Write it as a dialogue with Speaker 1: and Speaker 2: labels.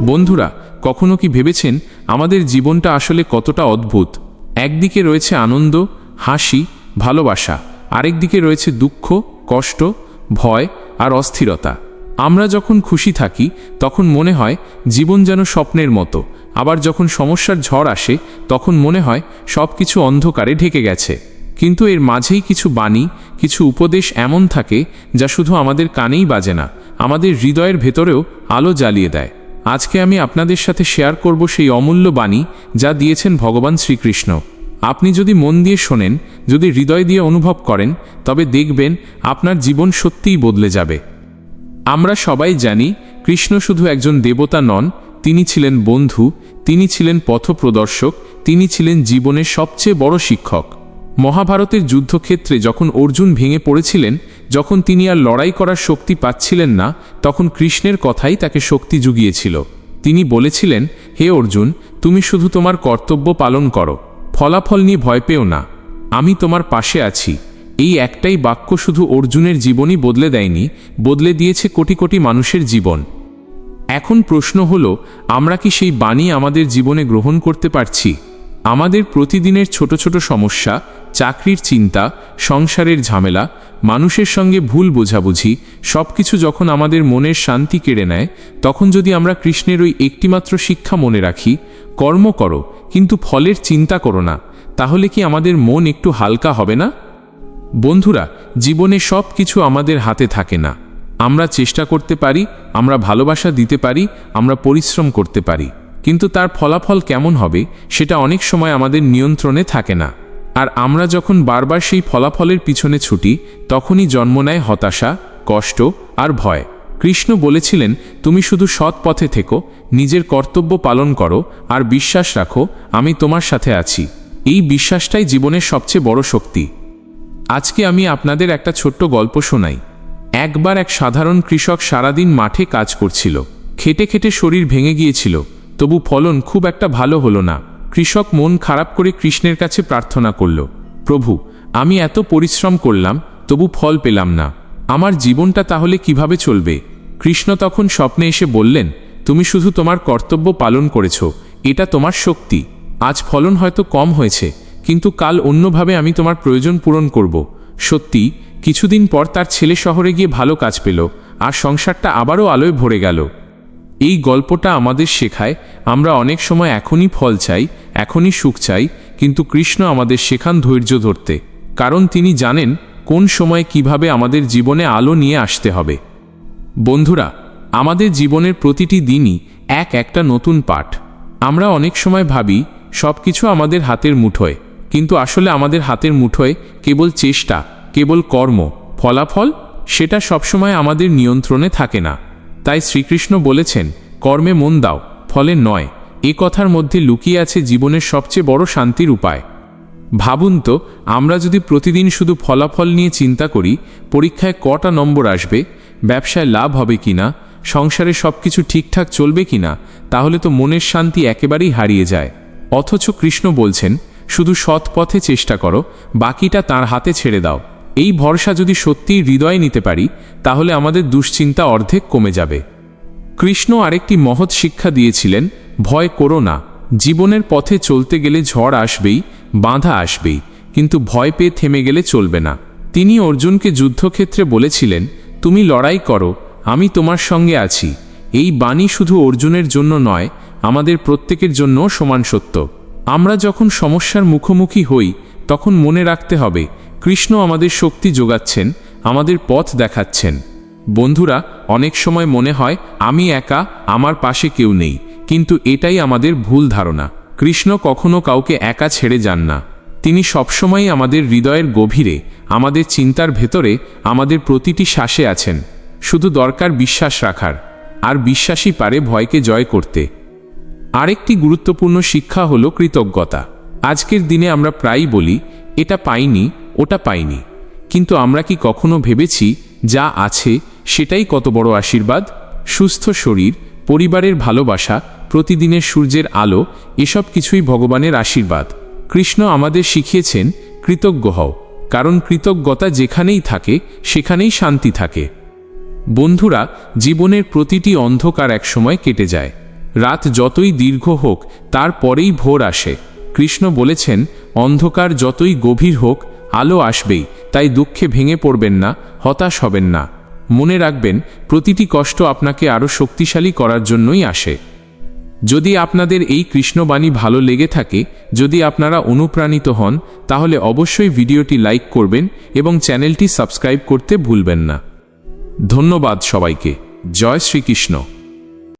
Speaker 1: বন্ধুরা, কখনো কি ভেবেছেন আমাদের জীবনটা আসলে কতটা অদ্ভুত? একদিকে রয়েছে আনন্দ, হাসি, ভালোবাসা, আরেকদিকে রয়েছে দুঃখ, কষ্ট, ভয় আর অস্থিরতা। আমরা যখন খুশি থাকি, তখন মনে হয় জীবন যেন স্বপ্নের মতো। আবার যখন সমস্যার ঝড় আসে, তখন মনে হয় সব কিছু অন্ধকারে ঢেকে গেছে। কিন্তু এর মাঝেই কিছু বাণী, কিছু উপদেশ এমন থাকে যা শুধু আমাদের কানেই বাজে না, আমাদের হৃদয়ের ভেতরেও আলো জ্বালিয়ে দেয়। আজকে আমি আপনাদের সাথে শেয়ার করব সেই অমূল্য বাণী যা দিয়েছেন ভগবান শ্রীকৃষ্ণ। আপনি যদি মন দিয়ে শোনেন, যদি হৃদয় দিয়ে অনুভব করেন, তবে দেখবেন আপনার জীবন সত্যিই বদলে যাবে। আমরা সবাই জানি, কৃষ্ণ শুধু একজন দেবতা নন, তিনি ছিলেন বন্ধু, তিনি ছিলেন পথপ্রদর্শক, তিনি ছিলেন জীবনের সবচেয়ে বড় শিক্ষক। মহাভারতের যুদ্ধক্ষেত্রে যখন অর্জুন ভেঙে পড়েছিলেন, যখন তিনি আর লড়াই করার শক্তি পাচ্ছিলেন না, তখন কৃষ্ণের কথাই তাকে শক্তি জুগিয়েছিল। তিনি বলেছিলেন, হে অর্জুন, তুমি শুধু তোমার কর্তব্য পালন করো, ফলাফল নিয়ে ভয় পেও না। আমি তোমার পাশে আছি। এই একটাই বাক্য শুধু অর্জুনের জীবনই বদলে দেয়নি, বদলে দিয়েছে কোটি কোটি মানুষের জীবন। এখন প্রশ্ন হলো, আমরা কি সেই বাণী আমাদের জীবনে গ্রহণ করতে পারছি? আমাদের প্রতিদিনের ছোট ছোট সমস্যা, চাকরির চিন্তা, সংসারের ঝামেলা, মানুষের সঙ্গে ভুল বোঝাবুঝি সব কিছু যখন আমাদের মনের শান্তি কেড়ে নেয়, তখন যদি আমরা কৃষ্ণের ওই একটিমাত্র শিক্ষা মনে রাখি, কর্ম করো, কিন্তু ফলের চিন্তা করো না, তাহলে কি আমাদের মন একটু হালকা হবে না? বন্ধুরা, জীবনে সব কিছু আমাদের হাতে থাকে না। আমরা চেষ্টা করতে পারি, আমরা ভালোবাসা দিতে পারি, আমরা পরিশ্রম করতে পারি। কিন্তু তার ফলাফল কেমন হবে, সেটা অনেক সময় আমাদের নিয়ন্ত্রণে থাকে না। আর আমরা যখন বারবার সেই ফলাফলের পিছনে ছুটি, তখনই জন্ম নেয় হতাশা, কষ্ট আর ভয়। কৃষ্ণ বলেছিলেন, তুমি শুধু সৎ পথে থেকো, নিজের কর্তব্য পালন করো আর বিশ্বাস রাখো, আমি তোমার সাথে আছি। এই বিশ্বাসটাই জীবনের সবচেয়ে বড় শক্তি। আজকে আমি আপনাদের একটা ছোট্ট গল্প শোনাই। একবার এক সাধারণ কৃষক সারাদিন মাঠে কাজ করছিল। খেটে খেটে শরীর ভেঙে গিয়েছিল। তবু ফলন খুব একটা ভালো হলো না। কৃষক মন খারাপ করে কৃষ্ণের কাছে প্রার্থনা করল, প্রভু, আমি এত পরিশ্রম করলাম, তবু ফল পেলাম না। আমার জীবনটা তাহলে কীভাবে চলবে? কৃষ্ণ তখন স্বপ্নে এসে বললেন, তুমি শুধু তোমার কর্তব্য পালন করেছ, এটা তোমার শক্তি। আজ ফলন হয়তো কম হয়েছে, কিন্তু কাল অন্যভাবে আমি তোমার প্রয়োজন পূরণ করব। সত্যি, কিছুদিন পর তার ছেলে শহরে গিয়ে ভালো কাজ পেল, আর সংসারটা আবারও আলোয় ভরে গেল। এই গল্পটা আমাদের শেখায়, আমরা অনেক সময় এখনই ফল চাই, এখনই সুখ চাই, কিন্তু কৃষ্ণ আমাদের শেখান ধৈর্য ধরতে, কারণ তিনি জানেন কোন সময় কীভাবে আমাদের জীবনে আলো নিয়ে আসতে হবে। বন্ধুরা, আমাদের জীবনের প্রতিটি দিনই এক একটা নতুন পাঠ। আমরা অনেক সময় ভাবি সব কিছু আমাদের হাতের মুঠোয়, কিন্তু আসলে আমাদের হাতের মুঠোয় কেবল চেষ্টা, কেবল কর্ম, ফলাফল, সেটা সবসময় আমাদের নিয়ন্ত্রণে থাকে না। তাই শ্রীকৃষ্ণ বলেছেন, কর্মে মন দাও, ফলে নয়। এ কথার মধ্যে লুকিয়ে আছে জীবনের সবচেয়ে বড় শান্তির উপায়। ভাবুন তো, আমরা যদি প্রতিদিন শুধু ফলাফল নিয়ে চিন্তা করি, পরীক্ষায় কটা নম্বর আসবে, ব্যবসায় লাভ হবে কিনা, সংসারে সব কিছু ঠিকঠাক চলবে কিনা, তাহলে তো মনের শান্তি একেবারেই হারিয়ে যায়। অথচ কৃষ্ণ বলছেন, শুধু সৎ পথে চেষ্টা করো, বাকিটা তার হাতে ছেড়ে দাও। এই ভরসা যদি সত্যিই হৃদয়ে নিতে পারি, তাহলে আমাদের দুশ্চিন্তা অর্ধেক কমে যাবে। কৃষ্ণ আরেকটি মহৎ শিক্ষা দিয়েছিলেন, ভয় করো না, জীবনের পথে চলতে গেলে ঝড় আসবেই, বাঁধা আসবেই, কিন্তু ভয় পেয়ে থেমে গেলে চলবে না। তিনি অর্জুনকে যুদ্ধক্ষেত্রে বলেছিলেন, তুমি লড়াই করো, আমি তোমার সঙ্গে আছি। এই বাণী শুধু অর্জুনের জন্য নয়, আমাদের প্রত্যেকের জন্য সমান সত্য। আমরা যখন সমস্যার মুখোমুখি হই, তখন মনে রাখতে হবে কৃষ্ণ আমাদের শক্তি যোগাচ্ছেন, আমাদের পথ দেখাচ্ছেন। বন্ধুরা, অনেক সময় মনে হয়, আমি একা, আমার পাশে কেউ নেই, কিন্তু এটাই আমাদের ভুল ধারণা। কৃষ্ণ কখনো কাউকে একা ছেড়ে যান না। তিনি সবসময় আমাদের হৃদয়ের গভীরে, আমাদের চিন্তার ভেতরে, আমাদের প্রতিটি শ্বাসে আছেন। শুধু দরকার বিশ্বাস রাখার। আর বিশ্বাসই পারে ভয়কে জয় করতে। আরেকটি গুরুত্বপূর্ণ শিক্ষা হলো কৃতজ্ঞতা। আজকের দিনে আমরা প্রায়ই বলি, এটা পাইনি ওটা পাইনি। কিন্তু আমরা কি কখনো ভেবেছি, যা আছে, সেটাই কত বড় আশীর্বাদ? সুস্থ শরীর, পরিবারের ভালোবাসা, প্রতিদিনের সূর্যের আলো, এসব কিছুই ভগবানের আশীর্বাদ। কৃষ্ণ আমাদের শিখিয়েছেন, কৃতজ্ঞ হও। কারণ কৃতজ্ঞতা যেখানেই থাকে, সেখানেই শান্তি থাকে। বন্ধুরা, জীবনের প্রতিটি অন্ধকার একসময় কেটে যায়। রাত যতই দীর্ঘ হোক তারপরেই ভোর আসে। কৃষ্ণ বলেছেন, অন্ধকার যতই গভীর হোক আলো আসবেই, তাই দুঃখে ভেঙে পড়বেন না, হতাশ হবেন না। মনে রাখবেন, প্রতিটি কষ্ট আপনাকে আরও শক্তিশালী করার জন্যই আসে। যদি আপনাদের এই কৃষ্ণবাণী ভালো লেগে থাকে, যদি আপনারা অনুপ্রাণিত হন, তাহলে অবশ্যই ভিডিওটি লাইক করবেন এবং চ্যানেলটি সাবস্ক্রাইব করতে ভুলবেন না। ধন্যবাদ সবাইকে। জয় শ্রীকৃষ্ণ।